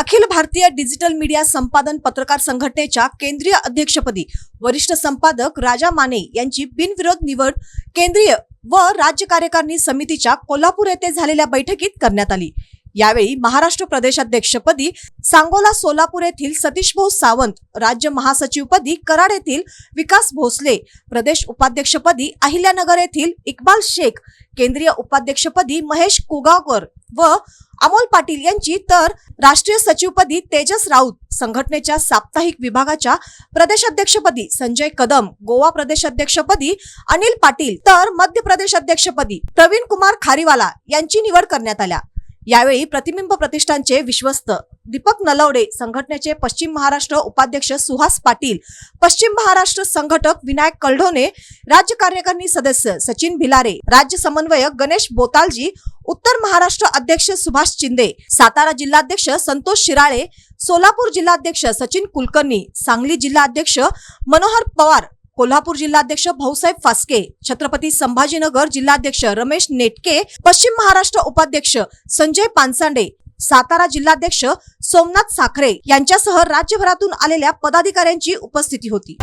Akhil Bharatiya digital media संपादन पत्रकार संघटनेच्या केंद्रीय अध्यक्षपदी वरिष्ठ संपादक राजा माने यांची बिनविरोध निवड केंद्रीय व राज्य कार्यकारिणी समितीच्या कोल्हापूर येथे झालेल्या बैठकीत करण्यात आली. यावेळी महाराष्ट्र प्रदेशाध्यक्षपदी सांगोला सोलापूर येथील सतीश भाऊ सावंत राज्य महासचिवपदी कराड येथील विकास भोसले प्रदेश उपाध्यक्षपदी अहिल्यानगर येथील इक्बाल शेख केंद्रीय उपाध्यक्षपदी महेश कुगावकर व अमोल पाटील यांची तर राष्ट्रीय सचिवपदी तेजस राऊत संघटनेच्या साप्ताहिक विभागाच्या प्रदेशाध्यक्षपदी संजय कदम गोवा प्रदेशाध्यक्षपदी अनिल पाटील तर मध्य प्रदेशाध्यक्षपदी प्रवीण कुमार खारीवाला यांची निवड करण्यात आल्या. यावेळी प्रतिबिंब प्रतिष्ठानचे विश्वस्त दीपक नलवडे संघटनेचे पश्चिम महाराष्ट्र उपाध्यक्ष सुहास पाटील पश्चिम महाराष्ट्र संघटक विनायक कलढोने राज्य कार्यकारिणी सदस्य सचिन भिलारे राज्य समन्वयक गणेश बोतालजी उत्तर महाराष्ट्र अध्यक्ष सुभाष चिंदे सातारा जिल्हाध्यक्ष संतोष शिराळे सोलापूर जिल्हाध्यक्ष सचिन कुलकर्णी सांगली जिल्हाध्यक्ष मनोहर पवार कोल्हापूर जिल्हाध्यक्ष भाऊसाहेब फास्के छत्रपती संभाजीनगर जिल्हाध्यक्ष रमेश नेटके पश्चिम महाराष्ट्र उपाध्यक्ष संजय पानसांडे सातारा जिल्हाध्यक्ष सोमनाथ साखरे यांच्यासह राज्यभरातून आलेल्या पदाधिकाऱ्यांची उपस्थिती होती.